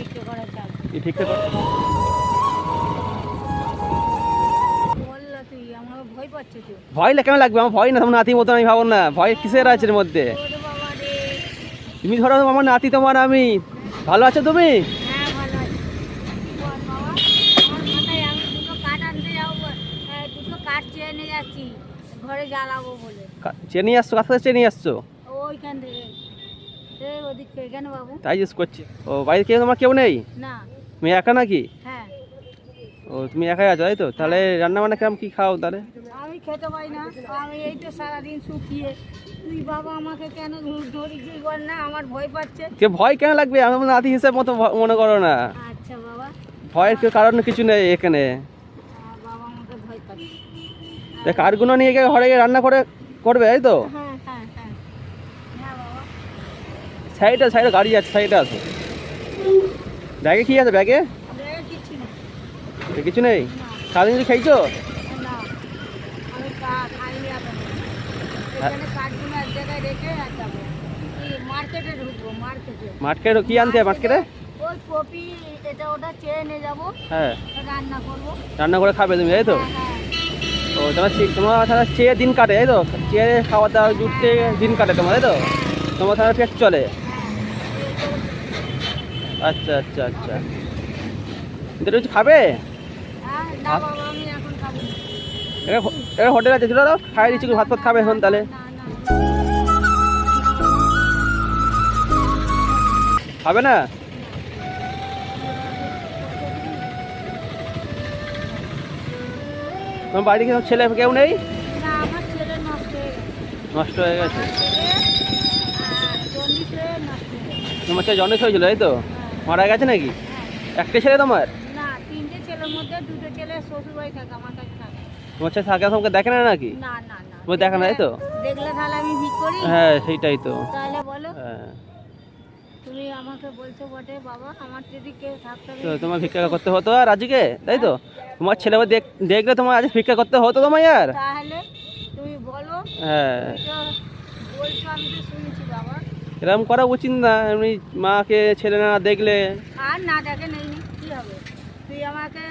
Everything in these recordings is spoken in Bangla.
ভিক্ষা কর আমার ভয় কেন লাগবে? আমার ভয় না তোমার নাতির মতন আমি ভাবো না। ভয় কিসের আছে এর মধ্যে? তুমি ধরো আমার নাতি তোমার আমি। ভালো আছো তুমি? হ্যাঁ হ্যাঁ, কা- আসছো? কাছ চেনি আসছো? ওইখান থেকে ওদিক থেকে কেন বাবু? তাই জিজ্ঞেস করছি। ও বাড়িতে কেউ তোমার কেউ নেই? না। তুমি একা নাকি? হ্যাঁ। ও তুমি একাই আছো তাই তো? তাহলে রান্না বান্না কেমন কি খাও তাহলে? আমি খেতে পাই না। আমি এই তো সারাদিন শুকিয়ে তুই বাবা আমাকে কেন কর না? আমার ভয় পাচ্ছে। কে ভয় কেন লাগবে? আমার নাতি হিসেবে মতো ভ- মনে করো না। আচ্ছা বাবা। ভয়ের কেউ কারণ কিছু নেই এখানে। আহ, বাবা আমাকে ভয় পাচ্ছে। তা নিয়ে গিয়ে ঘরে গিয়ে রান্না করে করবে তাই তো হ্যাঁ হ্যাঁ হ্যাঁ হ্যাঁ বাবা সাইডে সাইডে গাড়ি আছে, সাইডে আছে। ব্যাগে কি আছে, ব্যাগে? কিছু নেই? সারাদিন কিছু খাইছো? আনতে হ্যাঁ। রান্না করে খাবে তুমি, তাই তো? ও তোমার তোমার তাহলে চেয়ে দিন কাটে, তাই তো? চেয়ে খাওয়া দাওয়া জুটতে দিন কাটে তোমার, তাই তো? তোমার তাহলে পেট চলে। আচ্ছা আচ্ছা আচ্ছা। কিন্তু কিছু খাবে? এখানে হোটেল আছে চলো খাই দিচ্ছি ভাত ফাত খাবে এখন তাহলে। খাবে না? তোমার বাড়ি কি ছেলে কেউ নেই? হয়ে গেছে। নষ্ট হয়ে গেছে। তোমার ছেলে জন্ডিস হয়েছিল তাই তো? হ্যাঁ। মারা গেছে নাকি? একটা ছেলে তোমার? না তিনটে ছেলের মধ্যে দুটো ছেলে শ্বশুর বাড়ি থাকে আমার কাছে থাকে। তোমার ছেলে থাকে তোমাকে দেখে না নাকি? না না না। দেখা নাই তো? দেখলে তাহলে আমি ভিক করি? হ্যাঁ সেইটাই তো। তাহলে বলো। হ্যাঁ। তুমি আমাকে বলছো বটে বাবা আমার যদি কেউ থাকতো তো তোমার ভিক্ষা করতে হতো আর আজকে তাই তো? তোমার ছেলে দেখ দেখলে তোমার আজ ভিক্ষা করতে হতো তোমার আর? তাহলে তুমি বলো। হ্যাঁ। বলছো আমি তো শুনেছি বাবা। এরকম করা উচিত না এমনি মাকে ছেলে না দেখলে। আর না দেখে নেই কি হবে? তুই আমাকে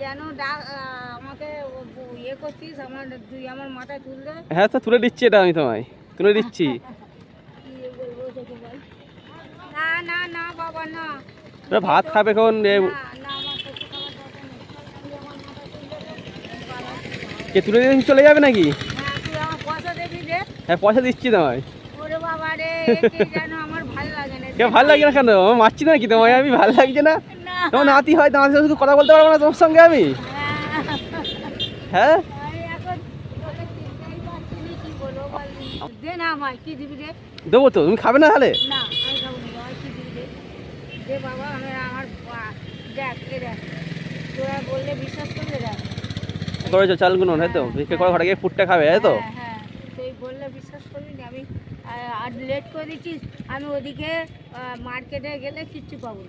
কেন ডাক আমাকে ইয়ে করছিস? আমার তুই আমার মাথায় তুললে হ্যাঁ তো তুলে দিচ্ছি এটা আমি তোমায়। তুলে দিচ্ছি। বল। না না না বাবা না। ভাত খাবে এখন এ, না না আমার কিছু খাবার দরকার নেই। তুই আমার মাথায় তুললে দে। বাবা, কে তুলে দিয়ে চলে যাবে নাকি? হ্যাঁ পয়সা হ্যাঁ পয়সা দিচ্ছি তোমায়। কি ভালো লাগে না। কেন? মারছি না কি তোমায়? আমি ভালো লাগছে না? তোমার নাতি হয় তোমার সাথে শুধু কথা বলতে পারব না তোমার সঙ্গে আমি? হ্যাঁ? হ্যাঁ দিবি তো তুমি খাবে না তাহলে? চালগুলো তাই তো? ভিক্ষা করে ঘরে গিয়ে ফুটটা খাবে তো? হ্যাঁ হ্যাঁ তুই বললে বিশ্বাস করবি আমি আর লেট করে দিচ্ছিস আমি ওদিকে মার্কেটে গেলে কিচ্ছু পাবো।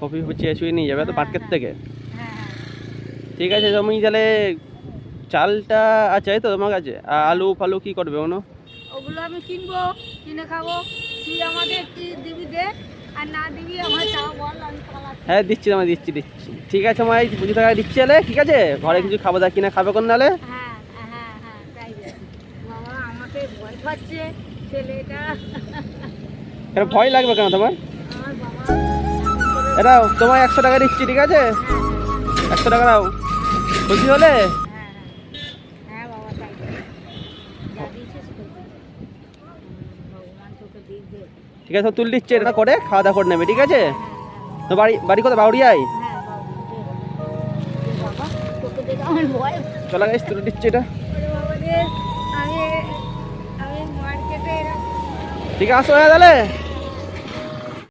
কফি চেয়ে শুয়ে নিয়ে যাবে তো মার্কেট থেকে। হ্যাঁ হ্যাঁ। ঠিক আছে তুমি তাহলে চালটা আছে তো তোমার কাছে? আর আলু ফালু কি করবে কোনো ওগুলো আমি কিনবো কিনে খাব। তুই আমাকে কি দিবি দে আর না দিবি আমার তাও বল আমি হ্যাঁ দিচ্ছি তোমায় দিচ্ছি দিচ্ছি। ঠিক আছে এই পুজো টাকা দিচ্ছি তাহলে ঠিক আছে? ঘরে কিছু খাব দাওয়া কিনে খাবে কোন নাহলে হ্যাঁ হ্যাঁ হ্যাঁ তাই দে। ভয় পাচ্ছে ছেলেটা। এটা ভয় লাগবে কেন তোমার? এটা তোমায় একশো টাকা দিচ্ছি ঠিক আছে? একশো টাকা দাও খুশি হলে? হ্যাঁ হ্যাঁ। হ্যাঁ ঠিক আছে তুল দিচ্ছি এটা করে খাওয়া দাওয়া করে নেবে ঠিক আছে? তো বাড়ি বাড়ি কোথায়? বাউরিয়ায়? চলো গাইস তুলে দিচ্ছি এটা। ঠিক আছে আসো হ্যাঁ তাহলে